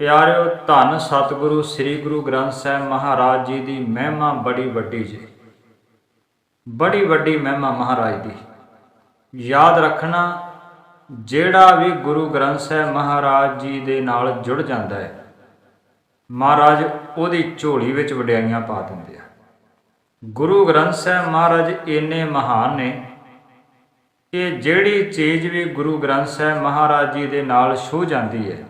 ਪਿਆਰਿਓ, ਧੰਨ ਸਤਿਗੁਰੂ ਸ੍ਰੀ ਗੁਰੂ ਗ੍ਰੰਥ ਸਾਹਿਬ ਮਹਾਰਾਜ ਜੀ ਦੀ ਮਹਿਮਾ ਬੜੀ ਵੱਡੀ ਜੀ। ਬੜੀ ਵੱਡੀ ਮਹਿਮਾ ਮਹਾਰਾਜ ਦੀ। ਯਾਦ ਰੱਖਣਾ, ਜਿਹੜਾ ਵੀ ਗੁਰੂ ਗ੍ਰੰਥ ਸਾਹਿਬ ਮਹਾਰਾਜ ਜੀ ਦੇ ਨਾਲ ਜੁੜ ਜਾਂਦਾ ਹੈ, ਮਹਾਰਾਜ ਉਹਦੀ ਝੋਲੀ ਵਿੱਚ ਵਡਿਆਈਆਂ ਪਾ ਦਿੰਦੇ ਆ। ਗੁਰੂ ਗ੍ਰੰਥ ਸਾਹਿਬ ਮਹਾਰਾਜ ਇੰਨੇ ਮਹਾਨ ਨੇ ਕਿ ਜਿਹੜੀ ਚੀਜ਼ ਵੀ ਗੁਰੂ ਗ੍ਰੰਥ ਸਾਹਿਬ ਮਹਾਰਾਜ ਜੀ ਦੇ ਨਾਲ ਛੂ ਜਾਂਦੀ ਹੈ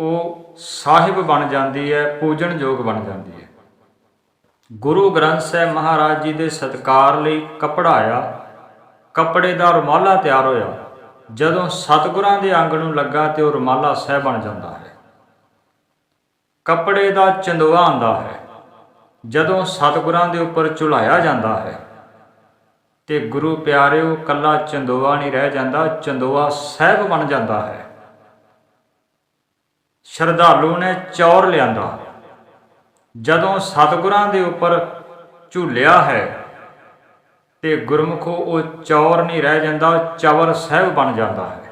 ਉਹ ਸਾਹਿਬ ਬਣ ਜਾਂਦੀ ਹੈ ਪੂਜਣਯੋਗ ਬਣ ਜਾਂਦੀ ਹੈ। ਗੁਰੂ ਗ੍ਰੰਥ ਸਾਹਿਬ ਮਹਾਰਾਜ ਜੀ ਦੇ ਸਤਕਾਰ ਲਈ ਕੱਪੜਾ ਆਇਆ ਕੱਪੜੇ ਦਾ ਰੁਮਾਲਾ ਤਿਆਰ ਹੋਇਆ। ਜਦੋਂ ਸਤਿਗੁਰਾਂ ਦੇ ਅੰਗ ਨੂੰ ਲੱਗਾ ਤੇ ਉਹ ਰੁਮਾਲਾ ਸਹਿ ਬਣ ਜਾਂਦਾ ਹੈ। ਕੱਪੜੇ ਦਾ ਚੰਦੋਆ ਆਂਦਾ ਹੈ। ਜਦੋਂ ਸਤਿਗੁਰਾਂ ਦੇ ਉੱਪਰ ਝੁਲਾਇਆ ਜਾਂਦਾ ਹੈ ਤੇ ਗੁਰੂ ਪਿਆਰਿਓ, ਕੱਲਾ ਚੰਦੋਆ ਨਹੀਂ ਰਹਿ ਜਾਂਦਾ, ਚੰਦੋਆ ਸਹਿਬ ਬਣ ਜਾਂਦਾ ਹੈ। ਸ਼ਰਧਾਲੂ ਨੇ ਚੌਰ ਲਿਆਂਦਾ। ਜਦੋਂ ਸਤਿਗੁਰਾਂ ਦੇ ਉੱਪਰ ਝੂਲਿਆ ਹੈ ਤੇ ਗੁਰਮੁਖੋ ਉਹ ਚੌਰ ਨਹੀਂ ਰਹਿ ਜਾਂਦਾ ਚਵਰ ਸਹਿਬ ਬਣ ਜਾਂਦਾ ਹੈ।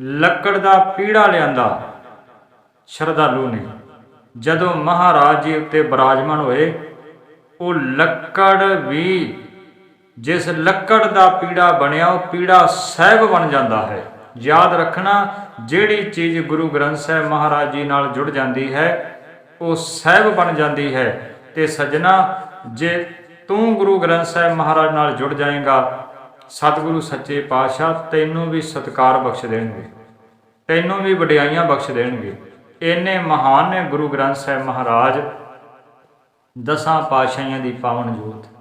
ਲੱਕੜ ਦਾ ਪੀੜਾ ਲਿਆਂਦਾ ਸ਼ਰਧਾਲੂ ਨੇ। ਜਦੋਂ ਮਹਾਰਾਜ ਜੀ ਉੱਤੇ ਬਿਰਾਜਮਾਨ ਹੋਏ, ਉਹ ਲੱਕੜ ਵੀ, ਜਿਸ ਲੱਕੜ ਦਾ ਪੀੜਾ ਬਣਿਆ, ਉਹ ਪੀੜਾ ਸਹਿਬ ਬਣ ਜਾਂਦਾ ਹੈ। ਯਾਦ ਰੱਖਣਾ, ਜਿਹੜੀ ਚੀਜ਼ ਗੁਰੂ ਗ੍ਰੰਥ ਸਾਹਿਬ ਮਹਾਰਾਜ ਜੀ ਨਾਲ ਜੁੜ ਜਾਂਦੀ ਹੈ, ਉਹ ਸਹਿਬ ਬਣ ਜਾਂਦੀ ਹੈ। ਤੇ ਸਜਣਾ, ਜੇ ਤੂੰ ਗੁਰੂ ਗ੍ਰੰਥ ਸਾਹਿਬ ਮਹਾਰਾਜ ਨਾਲ ਜੁੜ ਜਾਏਗਾ, ਸਤਿਗੁਰੂ ਸੱਚੇ ਪਾਤਸ਼ਾਹ ਤੈਨੂੰ ਵੀ ਸਤਿਕਾਰ ਬਖਸ਼ ਦੇਣਗੇ। ਤੈਨੂੰ ਵੀ ਵਡਿਆਈਆਂ ਬਖਸ਼ ਦੇਣਗੇ। ਇੰਨੇ ਮਹਾਨ ਨੇ ਗੁਰੂ ਗ੍ਰੰਥ ਸਾਹਿਬ ਮਹਾਰਾਜ, ਦਸਾਂ ਪਾਤਸ਼ਾਹੀਆਂ ਦੀ ਪਾਵਨ ਜੋਤ।